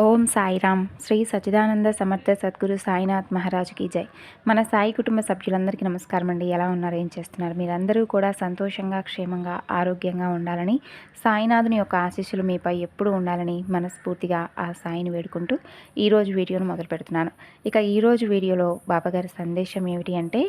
ఓం సాయిరామ్. శ్రీ సచ్చిదానంద సమర్థ సద్గురు సాయినాథ్ మహారాజ్కి జై. మన సాయి కుటుంబ సభ్యులందరికీ నమస్కారం అండి. ఎలా ఉన్నారు? ఏం చేస్తున్నారు? మీరందరూ కూడా సంతోషంగా క్షేమంగా ఆరోగ్యంగా ఉండాలని సాయినాథుని యొక్క ఆశీస్సులు మీపై ఎప్పుడూ ఉండాలని మనస్ఫూర్తిగా ఆ సాయిని వేడుకుంటూ ఈరోజు వీడియోను మొదలు పెడుతున్నాను. ఇక ఈరోజు వీడియోలో బాబాగారి సందేశం ఏమిటి అంటే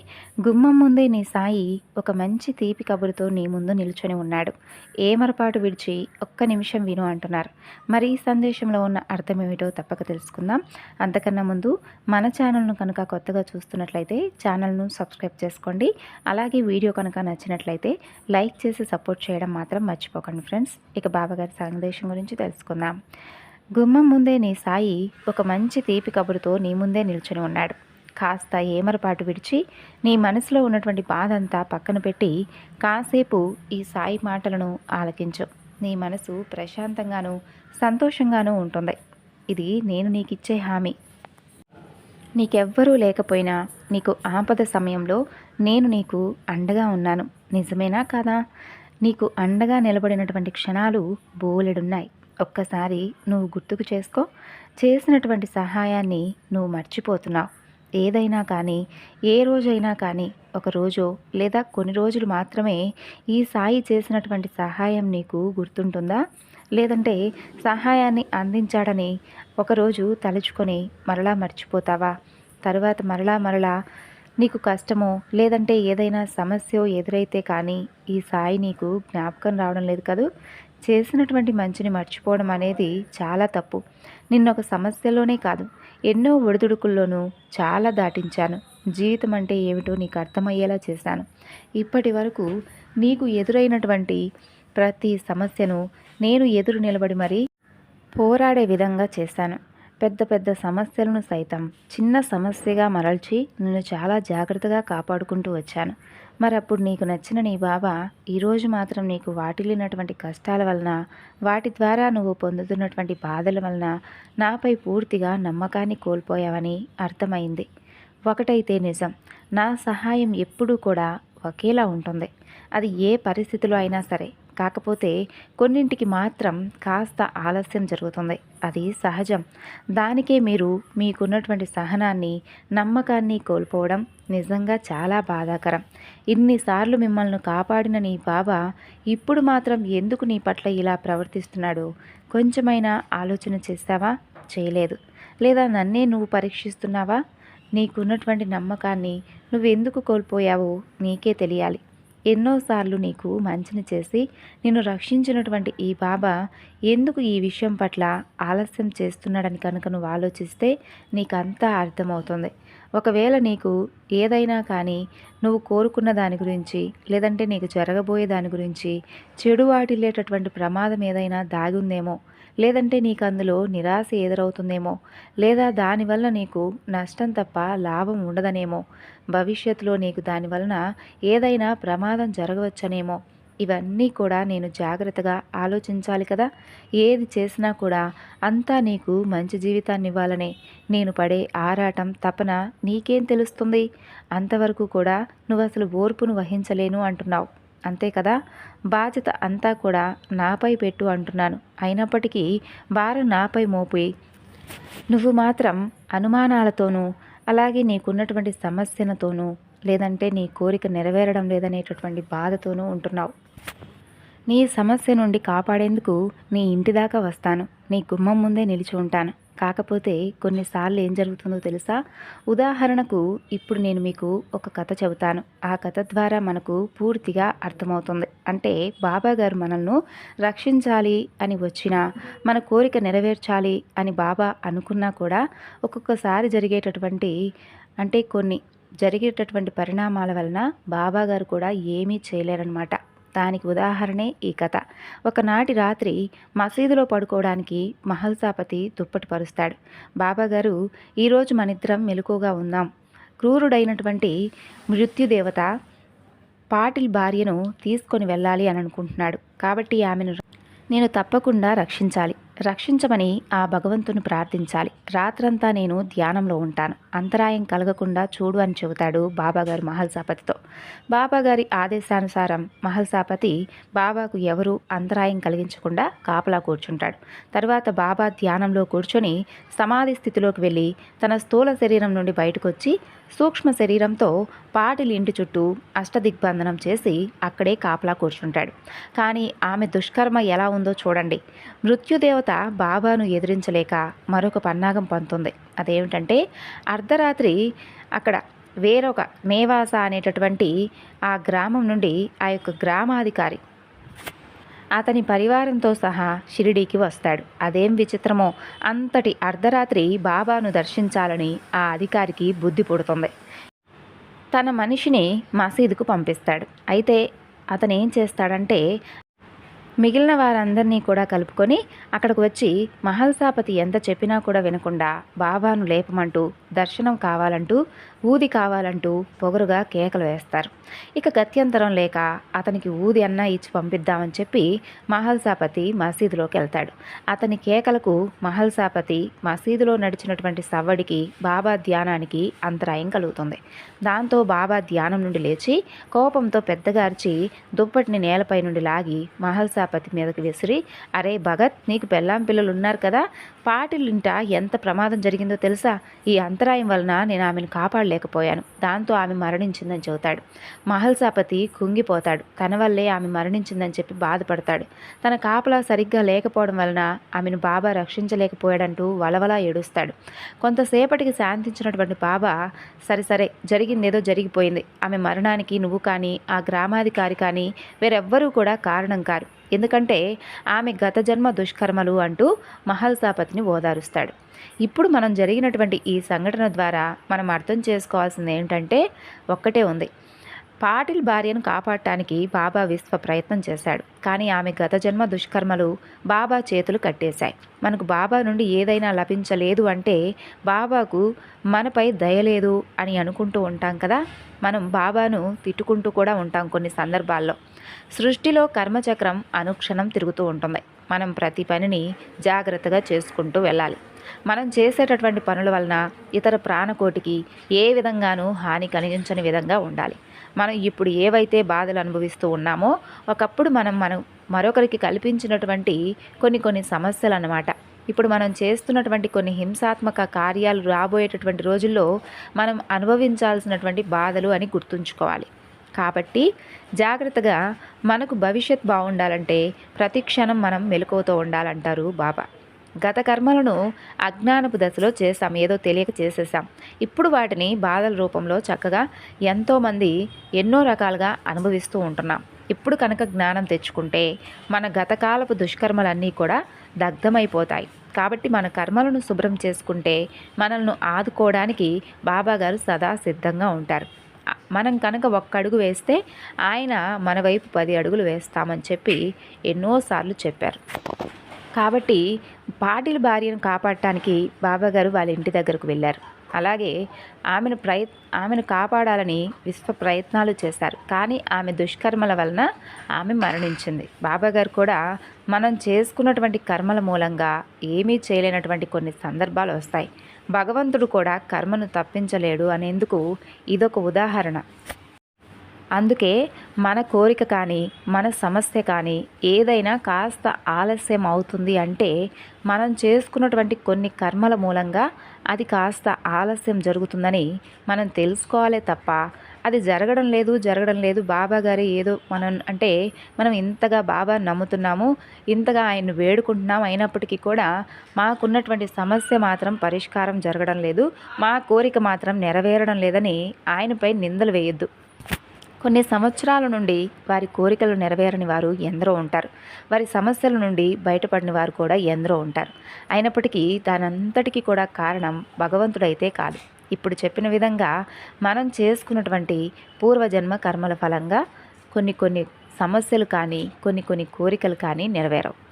గుమ్మం ముందే నీ సాయి ఒక మంచి తీపి కబురుతో నీ ముందు నిల్చొని ఉన్నాడు. ఏమరపాటు విడిచి ఒక్క నిమిషం విను అంటున్నారు. మరి ఈ సందేశంలో ఉన్న అర్థం ఏమిటో తప్పక తెలుసుకుందాం. అంతకన్నా ముందు మన ఛానల్ను కనుక కొత్తగా చూస్తున్నట్లయితే ఛానల్ను సబ్స్క్రైబ్ చేసుకోండి. అలాగే వీడియో కనుక నచ్చినట్లయితే లైక్ చేసి సపోర్ట్ చేయడం మాత్రం మర్చిపోకండి ఫ్రెండ్స్. ఇక బాబాగారి సందేశం గురించి తెలుసుకుందాం. గుమ్మం ముందే నీ సాయి ఒక మంచి తీపి కబురుతో నీ ముందే నిల్చొని ఉన్నాడు. కాస్త ఏమరపాటు విడిచి నీ మనసులో ఉన్నటువంటి బాధ అంతా పక్కన పెట్టి కాసేపు ఈ సాయి మాటలను ఆలకించు. నీ మనసు ప్రశాంతంగాను సంతోషంగానూ ఉంటుంది. ఇది నేను నీకిచ్చే హామీ. నీకెవ్వరూ లేకపోయినా నీకు ఆపద సమయంలో నేను నీకు అండగా ఉన్నాను. నిజమేనా కాదా? నీకు అండగా నిలబడినటువంటి క్షణాలు బోలెడున్నాయి. ఒక్కసారి నువ్వు గుర్తుకు చేసుకో. చేసినటువంటి సహాయాన్ని నువ్వు మర్చిపోతున్నావు. ఏదైనా కానీ ఏ రోజైనా కానీ ఒక రోజు లేదా కొన్ని రోజులు మాత్రమే ఈ సాయి చేసినటువంటి సహాయం నీకు గుర్తుంటుందా? లేదంటే సహాయాన్ని అందించాడని ఒకరోజు తలుచుకొని మరలా మర్చిపోతావా? తరువాత మరలా మరలా నీకు కష్టమో లేదంటే ఏదైనా సమస్య ఎదురైతే కానీ ఈ సాయి నీకు జ్ఞాపకం రావడం లేదు కదూ? చేసినటువంటి మంచిని మర్చిపోవడం అనేది చాలా తప్పు. నిన్నొక సమస్యలోనే కాదు ఎన్నో ఒడిదుడుకుల్లోనూ చాలా దాటించాను. జీవితం అంటే ఏమిటో నీకు అర్థమయ్యేలా చేశాను. ఇప్పటి వరకు నీకు ఎదురైనటువంటి ప్రతి సమస్యను నేను ఎదురు నిలబడి మరీ పోరాడే విధంగా చేశాను. పెద్ద పెద్ద సమస్యలను సైతం చిన్న సమస్యగా మరల్చి నిన్ను చాలా జాగ్రత్తగా కాపాడుకుంటూ వచ్చాను. మరి అప్పుడు నీకు నచ్చిన నీ బాబా ఈరోజు మాత్రం నీకు వాటిల్లినటువంటి కష్టాల వలన వాటి ద్వారా నువ్వు పొందుతున్నటువంటి బాధల వలన నాపై పూర్తిగా నమ్మకాన్ని కోల్పోయావని అర్థమైంది. ఒకటైతే నిజం నా సహాయం ఎప్పుడూ కూడా ఒకేలా ఉంటుంది. అది ఏ పరిస్థితిలో అయినా సరే. కాకపోతే కొన్నింటికి మాత్రం కాస్త ఆలస్యం జరుగుతుంది. అది సహజం. దానికే మీరు మీకున్నటువంటి సహనాన్ని నమ్మకాన్ని కోల్పోవడం నిజంగా చాలా బాధాకరం. ఇన్నిసార్లు మిమ్మల్ని కాపాడిన నీ బాబా ఇప్పుడు మాత్రం ఎందుకు నీ పట్ల ఇలా ప్రవర్తిస్తున్నాడు? కొంచెమైనా ఆలోచన చేస్తావా? చేయలేదు. లేదా నన్నే నువ్వు పరీక్షిస్తున్నావా? నీకున్నటువంటి నమ్మకాన్ని నువ్వెందుకు కోల్పోయావో నీకే తెలియాలి. ఎన్నోసార్లు నీకు మంచిని చేసి నిన్ను రక్షించినటువంటి ఈ బాబా ఎందుకు ఈ విషయం పట్ల ఆలస్యం చేస్తున్నాడని కనుక నువ్వు ఆలోచిస్తే నీకంతా అర్థమవుతుంది. ఒకవేళ నీకు ఏదైనా కానీ నువ్వు కోరుకున్న దాని గురించి లేదంటే నీకు జరగబోయే దాని గురించి చెడు వాటిల్లేటటువంటి ప్రమాదం ఏదైనా దాగుందేమో లేదంటే నీకు అందులో నిరాశ ఎదురవుతుందేమో? లేదా దానివల్ల నీకు నష్టం తప్ప లాభం ఉండదనేమో? భవిష్యత్తులో నీకు దానివలన ఏదైనా ప్రమాదం జరగవచ్చనేమో? ఇవన్నీ కూడా నేను జాగ్రత్తగా ఆలోచించాలి కదా? ఏది చేసినా కూడా అంతా నీకు మంచి జీవితాన్ని ఇవ్వాలనే నేను పడే ఆరాటం తపన నీకేం తెలుస్తుంది? అంతవరకు కూడా నువ్వు అసలు ఓర్పును వహించలేను అంటున్నావు. అంతే కదా? బాధ్యత అంతా కూడా నాపై పెట్టు అంటున్నాను. అయినప్పటికీ భారం నాపై మోపి. నువ్వు మాత్రం అనుమానాలతోనూ అలాగే నీకున్నటువంటి సమస్యలతోనూ లేదంటే నీ కోరిక నెరవేరడం లేదనేటటువంటి బాధతోనూ ఉంటున్నావు. నీ సమస్య నుండి కాపాడేందుకు నీ ఇంటి దాకా వస్తాను. నీ గుమ్మం ముందే నిలిచి ఉంటాను. కాకపోతే కొన్నిసార్లు ఏం జరుగుతుందో తెలుసా? ఉదాహరణకు ఇప్పుడు నేను మీకు ఒక కథ చెబుతాను. ఆ కథ ద్వారా మనకు పూర్తిగా అర్థమవుతుంది. అంటే బాబా గారు మనల్ని రక్షించాలి అని వచ్చినా మన కోరిక నెరవేర్చాలి అని బాబా అనుకున్నా కూడా ఒక్కొక్కసారి జరిగేటటువంటి అంటే కొన్ని జరిగేటటువంటి పరిణామాల వలన బాబాగారు కూడా ఏమీ చేయలేరనమాట దానికి ఉదాహరణే ఈ కథ. ఒకనాటి రాత్రి మసీదులో పడుకోవడానికి మహల్సాపతి దుప్పటి పరుస్తాడు బాబాగారు ఈరోజు మనిద్దరం మెలకుగా ఉందాం. క్రూరుడైనటువంటి మృత్యుదేవత పాటిల్ భార్యను తీసుకొని వెళ్ళాలి అని అనుకుంటున్నాడు. కాబట్టి ఆమెను నేను తప్పకుండా రక్షించాలి. రక్షించమని ఆ భగవంతుని ప్రార్థించాలి. రాత్రంతా నేను ధ్యానంలో ఉంటాను. అంతరాయం కలగకుండా చూడు అని చెబుతాడు బాబాగారు మహల్సాపతితో. బాబాగారి ఆదేశానుసారం మహల్సాపతి బాబాకు ఎవరు అంతరాయం కలిగించకుండా కాపలా కూర్చుంటాడు. తర్వాత బాబా ధ్యానంలో కూర్చొని సమాధి స్థితిలోకి వెళ్ళి తన స్థూల శరీరం నుండి బయటకు వచ్చి సూక్ష్మ శరీరంతో పాటిలి ఇంటి చుట్టూ అష్టదిగ్బంధనం చేసి అక్కడే కాపలా కూర్చుంటాడు. కానీ ఆమె దుష్కర్మ ఎలా ఉందో చూడండి. మృత్యుదేవత బాబాను ఎదిరించలేక మరొక పన్నాగం పంతుంది. అదేమిటంటే అర్ధరాత్రి అక్కడ వేరొక నేవాస అనేటటువంటి ఆ గ్రామం నుండి ఆ యొక్క గ్రామాధికారి అతని పరివారంతో సహా షిరిడీకి వస్తాడు. అదేం విచిత్రమో అంతటి అర్ధరాత్రి బాబాను దర్శించాలని ఆ అధికారికి బుద్ధి పుడుతుంది. తన మనిషిని మసీదుకు పంపిస్తాడు. అయితే అతను ఏం చేస్తాడంటే మిగిలిన వారందరినీ కూడా కలుపుకొని అక్కడికి వచ్చి మహల్సాపతి ఎంత చెప్పినా కూడా వినకుండా బాబాను లేపమంటూ దర్శనం కావాలంటూ ఊది కావాలంటూ పొగరుగా కేకలు వేస్తారు. ఇక గత్యంతరం లేక అతనికి ఊది అన్నా ఇచ్చి పంపిద్దామని చెప్పి మహల్సాపతి మసీదులోకి వెళ్తాడు. అతని కేకలకు మహల్సాపతి మసీదులో నడిచినటువంటి సవ్వడికి బాబా ధ్యానానికి అంతరాయం కలుగుతుంది. దాంతో బాబా ధ్యానం నుండి లేచి కోపంతో పెద్దగా అరిచి దుప్పటిని నేలపై నుండి లాగి మహల్సాపతి మీదకి విసిరి అరే భగత్ నీకు పెళ్ళాం పిల్లలు ఉన్నారు కదా పాటిలింట ఎంత ప్రమాదం జరిగిందో తెలుసా? ఈ అంతరాయం వలన నేను ఆమెను కాపాడలేకపోయాను. దాంతో ఆమె మరణించిందని చెబుతాడు. మహల్సాపతి కుంగిపోతాడు. తన వల్లే ఆమె మరణించిందని చెప్పి బాధపడతాడు. తన కాపలా సరిగ్గా లేకపోవడం వలన ఆమెను బాబా రక్షించలేకపోయాడంటూ వలవలా ఏడుస్తాడు. కొంతసేపటికి శాంతించినటువంటి బాబా సరే సరే జరిగిందేదో జరిగిపోయింది. ఆమె మరణానికి నువ్వు కానీ ఆ గ్రామాధికారి కానీ వేరెవ్వరూ కూడా కారణం కారు. ఎందుకంటే ఆమె గత జన్మ దుష్కర్మలు అంటూ మహల్సాపతిని ఓదారుస్తాడు. ఇప్పుడు మనం జరిగినటువంటి ఈ సంఘటన ద్వారా మనం అర్థం చేసుకోవాల్సింది ఏంటంటే ఒక్కటే ఉంది. పాటిల్ భార్యను కాపాడటానికి బాబా విశ్వ ప్రయత్నం చేశాడు. కానీ ఆమె గత జన్మ దుష్కర్మలు బాబా చేతులు కట్టేశాయి. మనకు బాబా నుండి ఏదైనా లభించలేదు అంటే బాబాకు మనపై దయలేదు అని అనుకుంటూ ఉంటాం కదా? మనం బాబాను తిట్టుకుంటూ కూడా ఉంటాం కొన్ని సందర్భాల్లో. సృష్టిలో కర్మచక్రం అనుక్షణం తిరుగుతూ ఉంటుంది. మనం ప్రతి పనిని జాగ్రత్తగా చేసుకుంటూ వెళ్ళాలి. మనం చేసేటటువంటి పనుల వలన ఇతర ప్రాణకోటికి ఏ విధంగానూ హాని కలిగించని విధంగా ఉండాలి. మనం ఇప్పుడు ఏవైతే బాధలు అనుభవిస్తూ ఉన్నామో ఒకప్పుడు మనం మనం మరొకరికి కల్పించినటువంటి కొన్ని కొన్ని సమస్యలు అన్నమాట ఇప్పుడు మనం చేస్తున్నటువంటి కొన్ని హింసాత్మక కార్యాలు రాబోయేటటువంటి రోజుల్లో మనం అనుభవించాల్సినటువంటి బాధలు అని గుర్తుంచుకోవాలి. కాబట్టి జాగ్రత్తగా మనకు భవిష్యత్ బాగుండాలంటే ప్రతి క్షణం మనం మెలకువతో ఉండాలంటారు బాబా. గత కర్మలను అజ్ఞానపు దశలో చేసాం ఏదో తెలియక చేసేసాం ఇప్పుడు వాటిని బాధల రూపంలో చక్కగా ఎంతోమంది ఎన్నో రకాలుగా అనుభవిస్తూ ఉంటున్నాం. ఇప్పుడు కనుక జ్ఞానం తెచ్చుకుంటే మన గతకాలపు దుష్కర్మలన్నీ కూడా దగ్ధమైపోతాయి. కాబట్టి మన కర్మలను శుభ్రం చేసుకుంటే మనల్ని ఆదుకోవడానికి బాబాగారు సదా సిద్ధంగా ఉంటారు. మనం కనుక ఒక్క అడుగు వేస్తే ఆయన మన వైపు పది అడుగులు వేస్తామని చెప్పి ఎన్నోసార్లు చెప్పారు. కాబట్టి పాటిల్ భార్యను కాపాడటానికి బాబాగారు వాళ్ళ ఇంటి దగ్గరకు వెళ్ళారు. అలాగే ఆమెను ప్రయత్ ఆమెను కాపాడాలని విశ్వ ప్రయత్నాలు చేశారు. కానీ ఆమె దుష్కర్మల వలన ఆమె మరణించింది. బాబాగారు కూడా మనం చేసుకున్నటువంటి కర్మల మూలంగా ఏమీ చేయలేనటువంటి కొన్ని సందర్భాలు వస్తాయి. భగవంతుడు కూడా కర్మను తప్పించలేడు అనేందుకు ఇదొక ఉదాహరణ. అందుకే మన కోరిక కానీ మన సమస్య కానీ ఏదైనా కాస్త ఆలస్యం అవుతుంది అంటే మనం చేసుకున్నటువంటి కొన్ని కర్మల మూలంగా అది కాస్త ఆలస్యం జరుగుతుందని మనం తెలుసుకోవాలే తప్ప అది జరగడం లేదు జరగడం లేదు. బాబా గారి ఏదో మనం అంటే మనం ఇంతగా బాబా నమ్ముతున్నాము ఇంతగా ఆయన్ని వేడుకుంటున్నాం అయినప్పటికీ కూడా మాకున్నటువంటి సమస్య మాత్రం పరిష్కారం జరగడం లేదు మా కోరిక మాత్రం నెరవేరడం లేదని ఆయనపై నిందలు వేయొద్దు. కొన్ని సంవత్సరాల నుండి వారి కోరికలు నెరవేరని వారు ఎందరో ఉంటారు. వారి సమస్యల నుండి బయటపడిన వారు కూడా ఎందరో ఉంటారు. అయినప్పటికీ దానంతటికీ కూడా కారణం భగవంతుడైతే కాదు. ఇప్పుడు చెప్పిన విధంగా మనం చేసుకున్నటువంటి పూర్వజన్మ కర్మల ఫలంగా కొన్ని కొన్ని సమస్యలు కానీ కొన్ని కొన్ని కోరికలు కానీ నెరవేరవు.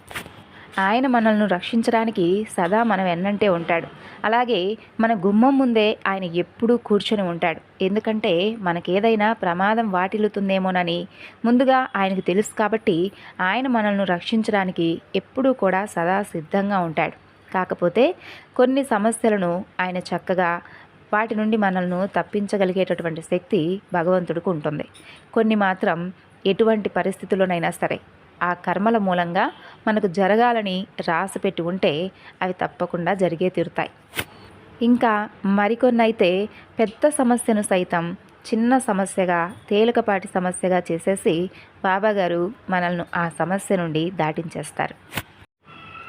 ఆయన మనల్ని రక్షించడానికి సదా మనం ఎన్నంటే ఉంటాడు. అలాగే మన గుమ్మం ముందే ఆయన ఎప్పుడూ కూర్చొని ఉంటాడు. ఎందుకంటే మనకేదైనా ప్రమాదం వాటిల్లుతుందేమోనని ముందుగా ఆయనకు తెలుసు కాబట్టి ఆయన మనల్ని రక్షించడానికి ఎప్పుడూ కూడా సదా సిద్ధంగా ఉంటాడు. కాకపోతే కొన్ని సమస్యలను ఆయన చక్కగా వాటి నుండి మనల్ని తప్పించగలిగేటటువంటి శక్తి భగవంతుడికి ఉంటుంది. కొన్ని మాత్రం ఎటువంటి పరిస్థితుల్లోనైనా సరే ఆ కర్మల మూలంగా మనకు జరగాలని రాసి పెట్టి ఉంటే అవి తప్పకుండా జరిగే తీరుతాయి. ఇంకా మరికొన్నైతే పెద్ద సమస్యను సైతం చిన్న సమస్యగా తేలికపాటి సమస్యగా చేసేసి బాబాగారు మనల్ని ఆ సమస్య నుండి దాటించేస్తారు.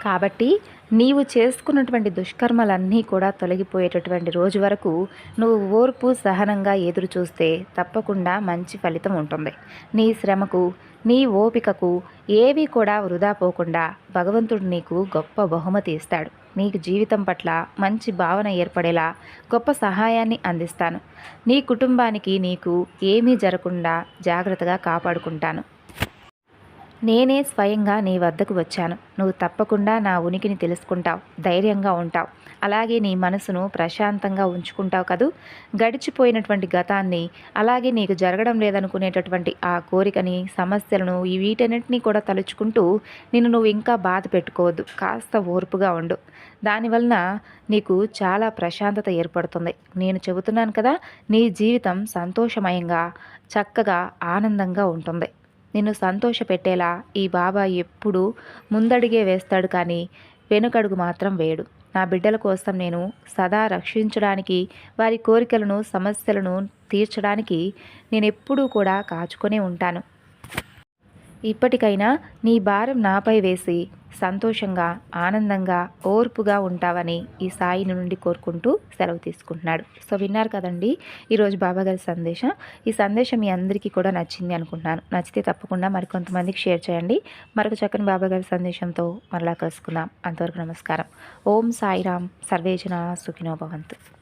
కాబట్టి నీవు చేసుకున్నటువంటి దుష్కర్మలన్నీ కూడా తొలగిపోయేటటువంటి రోజు వరకు నువ్వు ఓర్పు సహనంగా ఎదురు చూస్తే తప్పకుండా మంచి ఫలితం ఉంటుంది. నీ శ్రమకు నీ ఓపికకు ఏవి కూడా వృధా పోకుండా భగవంతుడు నీకు గొప్ప బహుమతి ఇస్తాడు. నీకు జీవితం పట్ల మంచి భావన ఏర్పడేలా గొప్ప సహాయాన్ని అందిస్తాను. నీ కుటుంబానికి నీకు ఏమీ జరగకుండా జాగ్రత్తగా కాపాడుకుంటాను. నేనే స్వయంగా నీ వద్దకు వచ్చాను. నువ్వు తప్పకుండా నా ఉనికిని తెలుసుకుంటావు. ధైర్యంగా ఉంటావు. అలాగే నీ మనసును ప్రశాంతంగా ఉంచుకుంటావు కదూ? గడిచిపోయినటువంటి గతాన్ని అలాగే నీకు జరగడం లేదనుకునేటటువంటి ఆ కోరికని సమస్యలను ఈ వీటన్నిటినీ కూడా తలుచుకుంటూ నిన్ను నువ్వు ఇంకా బాధ పెట్టుకోవద్దు. కాస్త ఓర్పుగా ఉండు. దానివలన నీకు చాలా ప్రశాంతత ఏర్పడుతుంది. నేను చెబుతున్నాను కదా నీ జీవితం సంతోషమయంగా చక్కగా ఆనందంగా ఉంటుంది. నిన్ను సంతోషపెట్టేలా ఈ బాబా ఎప్పుడూ ముందడిగే వేస్తాడు కానీ వెనుకడుగు మాత్రం వేయడు నా బిడ్డల కోసం నేను సదా రక్షించడానికి వారి కోరికలను సమస్యలను తీర్చడానికి నేను ఎప్పుడూ కూడా కాచుకొని ఉంటాను. ఇప్పటికైనా నీ భారం నాపై వేసి సంతోషంగా ఆనందంగా ఓర్పుగా ఉంటావని ఈ సాయి నుండి కోరుకుంటూ సెలవు తీసుకుంటున్నాడు. సో విన్నారు కదండి ఈరోజు బాబాగారి సందేశం. ఈ సందేశం మీ అందరికీ కూడా నచ్చింది అనుకుంటున్నాను. నచ్చితే తప్పకుండా మరికొంతమందికి షేర్ చేయండి. మరొక చక్కని బాబాగారి సందేశంతో మరలా కలుసుకుందాం. అంతవరకు నమస్కారం. ఓం సాయిరామ్. సర్వేజన సుఖినో భవంతు.